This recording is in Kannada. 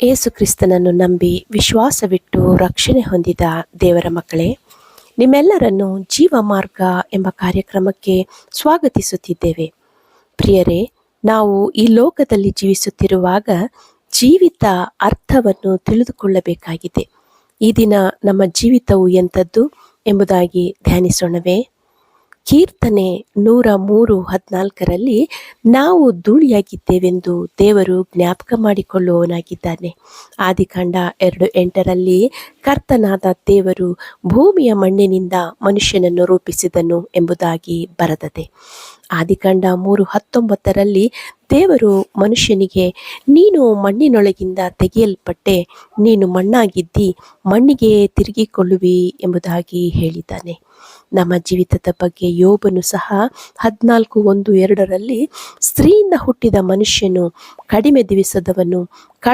ಏಸು ಕ್ರಿಸ್ತನನ್ನು ನಂಬಿ ವಿಶ್ವಾಸವಿಟ್ಟು ರಕ್ಷಣೆ ಹೊಂದಿದ ದೇವರ ಮಕ್ಕಳೇ, ನಿಮ್ಮೆಲ್ಲರನ್ನು ಜೀವ ಮಾರ್ಗ ಎಂಬ ಕಾರ್ಯಕ್ರಮಕ್ಕೆ ಸ್ವಾಗತಿಸುತ್ತಿದ್ದೇವೆ. ಪ್ರಿಯರೇ, ನಾವು ಈ ಲೋಕದಲ್ಲಿ ಜೀವಿಸುತ್ತಿರುವಾಗ ಜೀವಿತ ಅರ್ಥವನ್ನು ತಿಳಿದುಕೊಳ್ಳಬೇಕಾಗಿದೆ. ಈ ದಿನ ನಮ್ಮ ಜೀವಿತವು ಎಂಥದ್ದು ಎಂಬುದಾಗಿ ಧ್ಯಾನಿಸೋಣವೇ. ಕೀರ್ತನೆ ನೂರ ಮೂರು ಹದಿನಾಲ್ಕರಲ್ಲಿ ನಾವು ಧೂಳಿಯಾಗಿದ್ದೇವೆಂದು ದೇವರು ಜ್ಞಾಪಕ ಮಾಡಿಕೊಳ್ಳುವವನಾಗಿದ್ದಾನೆ. ಆದಿಕಾಂಡ ಎರಡು ಎಂಟರಲ್ಲಿ ಕರ್ತನಾದ ದೇವರು ಭೂಮಿಯ ಮಣ್ಣಿನಿಂದ ಮನುಷ್ಯನನ್ನು ರೂಪಿಸಿದನು ಎಂಬುದಾಗಿ ಬರೆದದೆ. ಆದಿಕಾಂಡ ಮೂರು ಹತ್ತೊಂಬತ್ತರಲ್ಲಿ ದೇವರು ಮನುಷ್ಯನಿಗೆ, ನೀನು ಮಣ್ಣಿನೊಳಗಿಂದ ತೆಗೆಯಲ್ಪಟ್ಟೆ, ನೀನು ಮಣ್ಣಾಗಿದ್ದಿ, ಮಣ್ಣಿಗೆ ತಿರುಗಿಕೊಳ್ಳುವಿ ಎಂಬುದಾಗಿ ಹೇಳಿದ್ದಾನೆ. ನಮ್ಮ ಜೀವಿತದ ಬಗ್ಗೆ ಯೋಬನು ಸಹ ಹದಿನಾಲ್ಕು ಒಂದು ಎರಡರಲ್ಲಿ, ಸ್ತ್ರೀಯಿಂದ ಹುಟ್ಟಿದ ಮನುಷ್ಯನು ಕಡಿಮೆ ದಿವಸದವನು ಕಳ